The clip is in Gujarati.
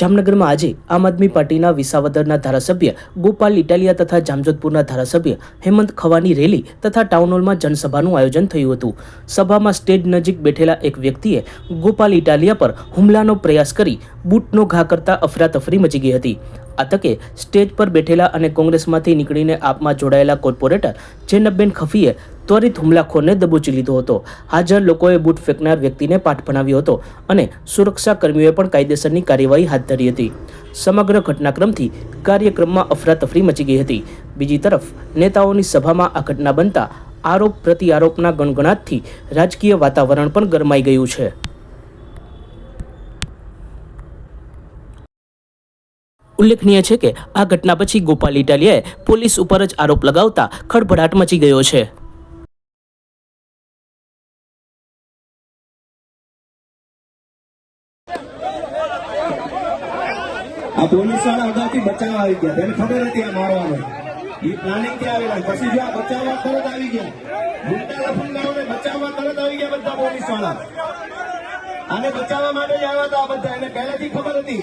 જામનગરમાં આજે આમ આદમી પાર્ટીના વિસાવદરના ધારાસભ્ય ગોપાલ ઇટાલિયા તથા જામજોધપુરના ધારાસભ્ય હેમંત ખવાની રેલી તથા ટાઉન હોલમાં જનસભાનું આયોજન થયું હતું. સભામાં સ્ટેજ નજીક બેઠેલા એક વ્યક્તિએ ગોપાલ ઇટાલિયા પર હુમલાનો પ્રયાસ કરી બૂટનો ઘા કરતા અફરાતફરી મચી ગઈ હતી. આ તકે સ્ટેજ પર બેઠેલા અને કોંગ્રેસમાંથી નીકળીને આપમાં જોડાયેલા કોર્પોરેટર જેનબેન ખફીએ ત્વરિત હુમલાખોરને દબોચી લીધો હતો. હાજર લોકોએ બૂટ ફેંકનાર વ્યક્તિને પાઠ ભણાવ્યો હતો અને સુરક્ષા કર્મીઓએ પણ કાયદેસરની કાર્યવાહી હાથ ધરી હતી. સમગ્ર ઘટનાક્રમથી કાર્યક્રમમાં અફરાતફરી મચી ગઈ હતી. બીજી તરફ, નેતાઓની સભામાં આ ઘટના બનતા આરોપ પ્રતિ આરોપના ગણગણાટથી રાજકીય વાતાવરણ પણ ગરમાઈ ગયું છે. ઉલ્લેખનીય છે કે આ ઘટના પછી ગોપાલ ઇટાલિયાએ પોલીસ ઉપર જ આરોપ લગાવતા ખળભળાટ મચી ગયો છે. આ પોલીસવાળા અગાઉથી બચાવવા આવી ગયા. તેને ખબર હતી આ મારવાનો? એ પ્લાનિંગથી આવેલા. પછી જો આ બચાવવા તરત આવી ગયા. ગુંડા લફંગાઓને બચાવવા તરત આવી ગયા બધા પોલીસવાળા આને બચાવવા માટે જ આવ્યા હતા આ બધા. એને પહેલેથી ખબર હતી.